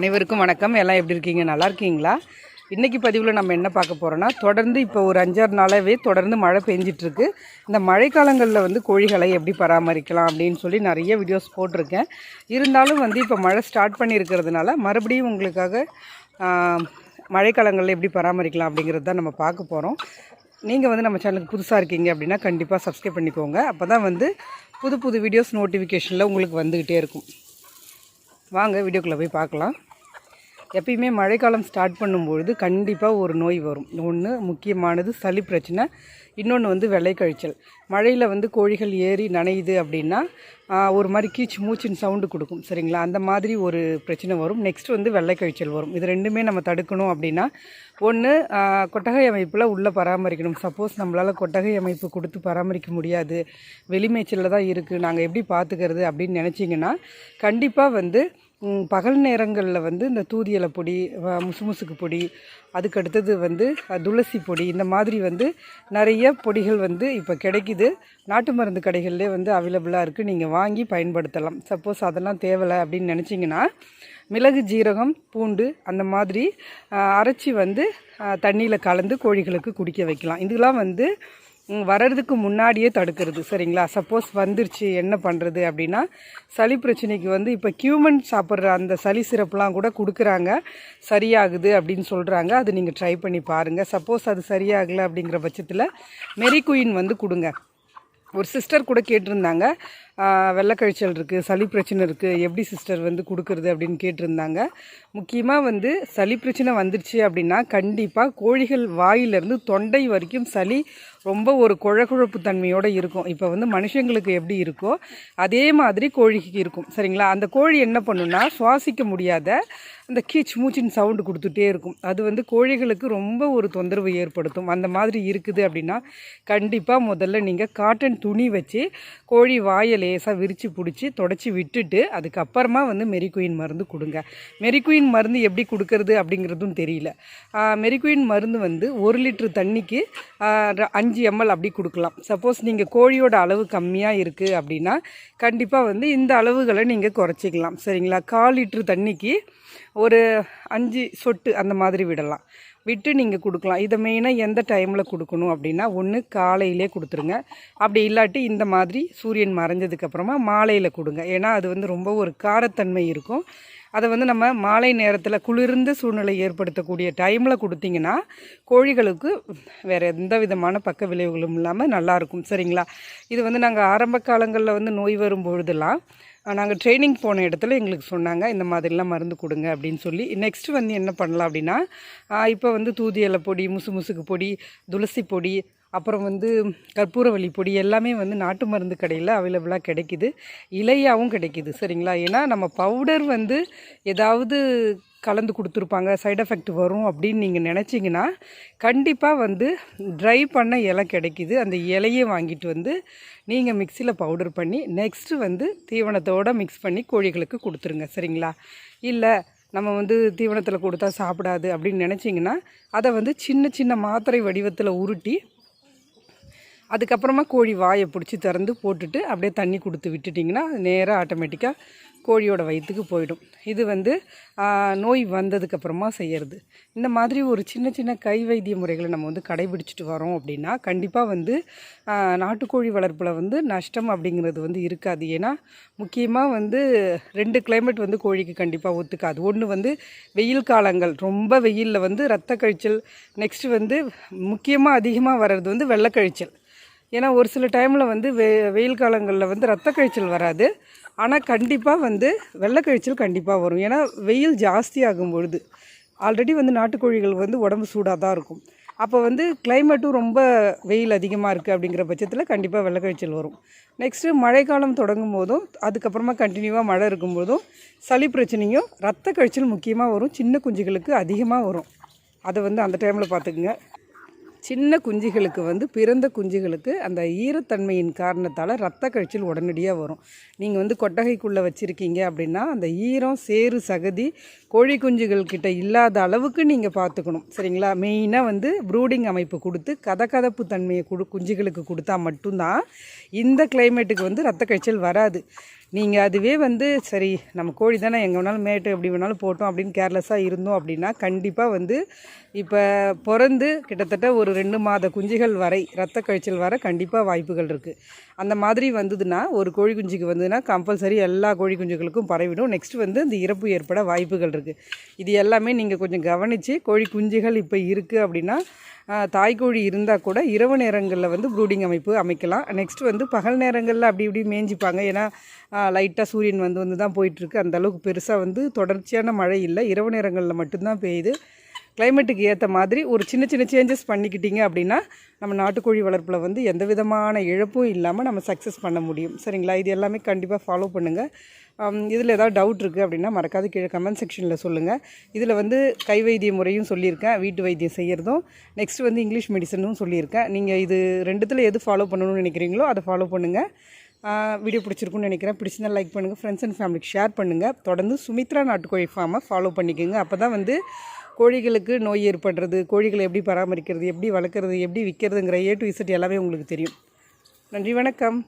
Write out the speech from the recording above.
அனைவருக்கும் வணக்கம். எல்லாம் எப்படி இருக்கீங்க? நல்லா இருக்கீங்களா? இன்றைக்கி பதிவில் நம்ம என்ன பார்க்க போகிறோன்னா தொடர்ந்து இப்போ ஒரு அஞ்சாறு நாளாகவே தொடர்ந்து மழை பெஞ்சிட்ருக்கு. இந்த மழைக்காலங்களில் வந்து கோழிகளை எப்படி பராமரிக்கலாம் அப்படின்னு சொல்லி நிறைய வீடியோஸ் போட்டிருக்கேன். இருந்தாலும் வந்து இப்போ மழை ஸ்டார்ட் பண்ணியிருக்கிறதுனால மறுபடியும் உங்களுக்காக மழைக்காலங்களில் எப்படி பராமரிக்கலாம் அப்படிங்கிறது தான் நம்ம பார்க்க போகிறோம் நீங்கள் வந்து நம்ம சேனலுக்கு புதுசாக இருக்கீங்க அப்படின்னா கண்டிப்பாக சப்ஸ்கிரைப் பண்ணிக்கோங்க. அப்போ தான் வந்து புது புது வீடியோஸ் நோட்டிஃபிகேஷனில் உங்களுக்கு வந்துக்கிட்டே இருக்கும். வாங்க வீடியோக்குள்ளே போய் பார்க்கலாம். எப்பயுமே மழைக்காலம் ஸ்டார்ட் பண்ணும்பொழுது கண்டிப்பாக ஒரு நோய் வரும். ஒன்று முக்கியமானது சளி பிரச்சனை இன்னொன்று வந்து வெள்ளை கழிச்சல். மழையில் வந்து கோழிகள் ஏறி நனையுது அப்படின்னா ஒரு மாதிரி கீச்சு மூச்சின் சவுண்டு கொடுக்கும். சரிங்களா? அந்த மாதிரி ஒரு பிரச்சனை வரும். நெக்ஸ்ட் வந்து வெள்ளை கழிச்சல் வரும். இது ரெண்டுமே நம்ம தடுக்கணும் அப்படின்னா ஒன்று கொட்டகை அமைப்பில் உள்ளே பராமரிக்கணும். சப்போஸ் நம்மளால் கொட்டகை அமைப்பு கொடுத்து பராமரிக்க முடியாது. வெளிமேய்ச்சலில் தான் இருக்குது நாங்கள் எப்படி பார்த்துக்கிறது அப்படின்னு நினச்சிங்கன்னா கண்டிப்பாக வந்து பகல் நேரங்களில் வந்து இந்த தூதியலை பொடி முசுமுசுக்கு பொடி அதுக்கு அடுத்தது வந்து துளசி பொடி இந்த மாதிரி வந்து நிறைய பொடிகள் வந்து இப்போ கிடைக்குது. நாட்டு மருந்து கடைகள்லேயே வந்து அவைலபிளாக இருக்குது நீங்கள் வாங்கி பயன்படுத்தலாம். சப்போஸ் அதெல்லாம் தேவலை அப்படின்னு நினச்சிங்கன்னா மிளகு ஜீரகம் பூண்டு அந்த மாதிரி அரைச்சி வந்து தண்ணியில் கலந்து கோழிகளுக்கு குடிக்க வைக்கலாம். இதெல்லாம் வந்து வர்றதுக்கு முன்னாடியே தடுக்கிறது சரிங்களா? சப்போஸ் வந்துருச்சு என்ன பண்ணுறது அப்படின்னா சளி பிரச்சனைக்கு வந்து இப்போ கியூமன் சாப்பிட்ற அந்த சளி சிரப்லாம் கூட கொடுக்குறாங்க. சரியாகுது அப்படின்னு சொல்கிறாங்க அது நீங்கள் ட்ரை பண்ணி பாருங்கள் சப்போஸ் அது சரியாகலை அப்படிங்கிற பட்சத்தில் மெரிகுயின் வந்து கொடுங்க. ஒரு சிஸ்டர் கூட கேட்டிருந்தாங்க. வெள்ளக்கழிச்சல் இருக்குது சளி பிரச்சனை இருக்குது எப்படி சிஸ்டர் வந்து கொடுக்குறது அப்படின்னு கேட்டிருந்தாங்க. முக்கியமாக வந்து சளி பிரச்சனை வந்துருச்சு அப்படின்னா கண்டிப்பாக கோழிகள் வாயிலிருந்து தொண்டை வரைக்கும் சளி ரொம்ப ஒரு குழகுழப்பு தன்மையோடு இருக்கும். இப்போ வந்து மனுஷங்களுக்கு எப்படி இருக்கோ அதே மாதிரி கோழிக்கு இருக்கும். சரிங்களா? அந்த கோழி என்ன பண்ணுன்னா சுவாசிக்க முடியாத அந்த கீச் மூச்சின் சவுண்டு கொடுத்துட்டே இருக்கும். அது வந்து கோழிகளுக்கு ரொம்ப ஒரு தொந்தரவு ஏற்படுத்தும். அந்த மாதிரி இருக்குது அப்படின்னா கண்டிப்பாக முதல்ல நீங்கள் காட்டன் துணி வச்சு கோழி வாயிலே லேசாக விரித்து பிடிச்சி தொடச்சி விட்டுட்டு அதுக்கப்புறமா வந்து மெரிக்குயின் மருந்து கொடுங்க. மெரிக்குயின் மருந்து எப்படி கொடுக்கறது அப்படிங்கிறதும் தெரியல. மெரிக்குயின் மருந்து வந்து ஒரு லிட்டர் தண்ணிக்கு அஞ்சு எம்எல் அப்படி கொடுக்கலாம். சப்போஸ் நீங்கள் கோழியோட அளவு கம்மியாக இருக்குது அப்படின்னா கண்டிப்பாக வந்து இந்த அளவுகளை நீங்கள் குறைச்சிக்கலாம். சரிங்களா? கால் லிட்டர் தண்ணிக்கு ஒரு அஞ்சு சொட்டு அந்த மாதிரி விடலாம். விட்டு நீங்கள் கொடுக்கலாம். இதை மெயினாக எந்த டைமில் கொடுக்கணும் அப்படின்னா ஒன்று காலையிலே கொடுத்துருங்க. அப்படி இல்லாட்டி இந்த மாதிரி சூரியன் மறைஞ்சதுக்கப்புறமா மாலையில் கொடுங்க. ஏன்னா அது வந்து ரொம்ப ஒரு காரத்தன்மை இருக்கும். அதை வந்து நம்ம மாலை நேரத்தில் குளிர்ந்த சூழ்நிலை ஏற்படுத்தக்கூடிய டைமில் கொடுத்தீங்கன்னா கோழிகளுக்கு வேறு எந்த விதமான பக்க விளைவுகளும் இல்லாமல் நல்லாயிருக்கும் சரிங்களா? இது வந்து நாங்கள் ஆரம்ப காலங்களில் வந்து நோய் வரும் பொழுதெல்லாம் நாங்கள் ட்ரைனிங் போன இடத்துல எங்களுக்கு சொன்னாங்க இந்த மாதிரிலாம் மருந்து கொடுங்க அப்படின்னு சொல்லி. நெக்ஸ்ட்டு வந்து என்ன பண்ணலாம் அப்படின்னா இப்போ வந்து தூதி இலை பொடி முசு முசுக்கு பொடி துளசி பொடி அப்புறம் வந்து கற்பூரவள்ளி பொடி எல்லாமே வந்து நாட்டு மருந்து கடையில் அவைலபிளாக கிடைக்குது. இலையாகவும் கிடைக்குது சரிங்களா? ஏன்னா நம்ம பவுடர் வந்து ஏதாவது கலந்து கொடுத்துருப்பாங்க சைடு எஃபெக்ட் வரும் அப்படின்னு நீங்கள் நினச்சிங்கன்னா கண்டிப்பாக வந்து ட்ரை பண்ண இலை கிடைக்கிது. அந்த இலையை வாங்கிட்டு வந்து நீங்கள் மிக்சியில் பவுடர் பண்ணி நெக்ஸ்ட்டு வந்து தீவனத்தோடு மிக்ஸ் பண்ணி கோழிகளுக்கு கொடுத்துருங்க சரிங்களா? இல்லை நம்ம வந்து தீவனத்தில் கொடுத்தா சாப்பிடாது அப்படின்னு நினச்சிங்கன்னா அதை வந்து சின்ன சின்ன மாத்திரை வடிவத்தில் உருட்டி அதுக்கப்புறமா கோழி வாயை பிடிச்சி திறந்து போட்டுட்டு அப்படியே தண்ணி கொடுத்து விட்டுட்டிங்கன்னா நேராக ஆட்டோமேட்டிக்காக கோழியோட வயிற்றுக்கு போயிடும். இது வந்து நோய் வந்ததுக்கப்புறமா செய்யறது. இந்த மாதிரி ஒரு சின்ன சின்ன கை வைத்திய முறைகளை நம்ம வந்து கடைபிடிச்சிட்டு வரோம் அப்படின்னா கண்டிப்பாக வந்து நாட்டுக்கோழி வளர்ப்பில் வந்து நஷ்டம் அப்படிங்கிறது வந்து இருக்காது. ஏன்னா முக்கியமாக வந்து ரெண்டு கிளைமேட் வந்து கோழிக்கு கண்டிப்பாக ஒத்துக்காது. ஒன்று வந்து வெயில் காலங்கள். ரொம்ப வெயிலில் வந்து ரத்த கழிச்சல். நெக்ஸ்ட் வந்து முக்கியமாக அதிகமாக வர்றது வந்து வெள்ளக்கழிச்சல். ஏன்னா ஒரு சில டைமில் வந்து வெ வெயில் காலங்களில் வந்து ரத்த கழிச்சல் வராது. ஆனால் கண்டிப்பாக வந்து வெள்ளை கழிச்சல் கண்டிப்பாக வரும். ஏன்னா வெயில் ஜாஸ்தியாகும் பொழுது. ஆல்ரெடி வந்து நாட்டுக்கோழிகள் வந்து உடம்பு சூடாக தான் இருக்கும். அப்போ வந்து கிளைமேட்டும் ரொம்ப வெயில் அதிகமாக இருக்குது அப்படிங்கிற பட்சத்தில் கண்டிப்பாக வெள்ளக்கழிச்சல் வரும். நெக்ஸ்ட்டு மழைக்காலம் தொடங்கும் போதும் அதுக்கப்புறமா கண்டினியூவாக மழை இருக்கும்போதும் சளி பிரச்சனையும் ரத்த கழிச்சல் முக்கியமாக வரும். சின்ன குஞ்சுகளுக்கு அதிகமாக வரும். அதை வந்து அந்த டைமில் பார்த்துக்குங்க சின்ன குஞ்சுகளுக்கு வந்து பிறந்த குஞ்சுகளுக்கு அந்த ஈரத்தன்மையின் காரணத்தால் ரத்த கழிச்சல் உடனடியாக வரும். நீங்கள் வந்து கொட்டகைக்குள்ளே வச்சுருக்கீங்க அப்படின்னா அந்த ஈரம் சேறு சகதி கோழி குஞ்சுகள்கிட்ட இல்லாத அளவுக்கு நீங்கள் பார்த்துக்கணும் சரிங்களா? மெயினாக வந்து ப்ரூடிங் அமைப்பு கொடுத்து கதகதப்பு தன்மையை கொடு குஞ்சுகளுக்கு கொடுத்தா மட்டும்தான் இந்த கிளைமேட்டுக்கு வந்து ரத்த கழிச்சல் வராது. நீங்கள் அதுவே வந்து சரி நம்ம கோழி தானே எங்கே வேணாலும் மேட்டு எப்படி வேணாலும் போட்டோம் அப்படின்னு கேர்லெஸ்ஸாக இருந்தோம் அப்படின்னா கண்டிப்பாக வந்து இப்போ பிறந்து கிட்டத்தட்ட ஒரு ரெண்டு மாத குஞ்சுகள் வரை ரத்த கழிச்சல் வர கண்டிப்பாக வாய்ப்புகள் இருக்குது அந்த மாதிரி வந்ததுன்னா ஒரு கோழி குஞ்சுக்கு வந்ததுன்னா கம்பல்சரி எல்லா கோழி குஞ்சுகளுக்கும் பரவிடும். நெக்ஸ்ட் வந்து இந்த இறப்பு ஏற்பட வாய்ப்புகள் இருக்குது இது எல்லாமே நீங்கள் கொஞ்சம் கவனித்து கோழி குஞ்சுகள் இப்போ இருக்குது அப்படின்னா ஆஹ், தாய்க்கோழி இருந்தால் கூட இரவு நேரங்களில் வந்து ப்ரூடிங் அமைப்பு அமைக்கலாம். நெக்ஸ்ட் வந்து பகல் நேரங்களில் அப்படி இப்படி மேய்ஞ்சிப்பாங்க. ஏன்னா லைட்டாக சூரியன் வந்து வந்து தான் போயிட்டுருக்கு அந்த அளவுக்கு பெருசாக வந்து தொடர்ச்சியான மழை இல்லை. இரவு நேரங்களில் மட்டும்தான் பெய்யுது. கிளைமேட்டுக்கு ஏற்ற மாதிரி ஒரு சின்ன சின்ன சேஞ்சஸ் பண்ணிக்கிட்டீங்க அப்படின்னா நம்ம நாட்டுக்கோழி வளர்ப்பில் வந்து எந்த விதமான இழப்பும் இல்லாமல் நம்ம சக்ஸஸ் பண்ண முடியும். சரிங்களா? இது எல்லாமே கண்டிப்பாக ஃபாலோ பண்ணுங்கள் இதில் ஏதாவது டவுட் இருக்குது அப்படின்னா மறக்காத கீழே கமெண்ட் செக்ஷனில் சொல்லுங்கள் இதில் வந்து கை வைத்திய முறையும் சொல்லியிருக்கேன். வீட்டு வைத்தியம் செய்கிறதும் நெக்ஸ்ட் வந்து இங்கிலீஷ் மெடிசனும் சொல்லியிருக்கேன். நீங்கள் இது ரெண்டுத்தில் எது ஃபாலோ பண்ணணும்னு நினைக்கிறீங்களோ அதை ஃபாலோ பண்ணுங்கள் வீடியோ பிடிச்சிருக்குன்னு நினைக்கிறேன். பிடிச்சிருந்தா லைக் பண்ணுங்கள் ஃப்ரெண்ட்ஸ் அண்ட் ஃபேமிலிக்கு ஷேர் பண்ணுங்கள் தொடர்ந்து சுமித்ரா நாட்டுக்கோழி ஃபார்மை ஃபாலோ பண்ணிக்கோங்க. அப்போ தான் வந்து கோழிகளுக்கு நோய் ஏற்படுறது கோழிகளை எப்படி பராமரிக்கிறது எப்படி வளர்க்குறது எப்படி விற்கிறதுங்கிற ஏ டு இசட் எல்லாமே உங்களுக்கு தெரியும். நன்றி வணக்கம்.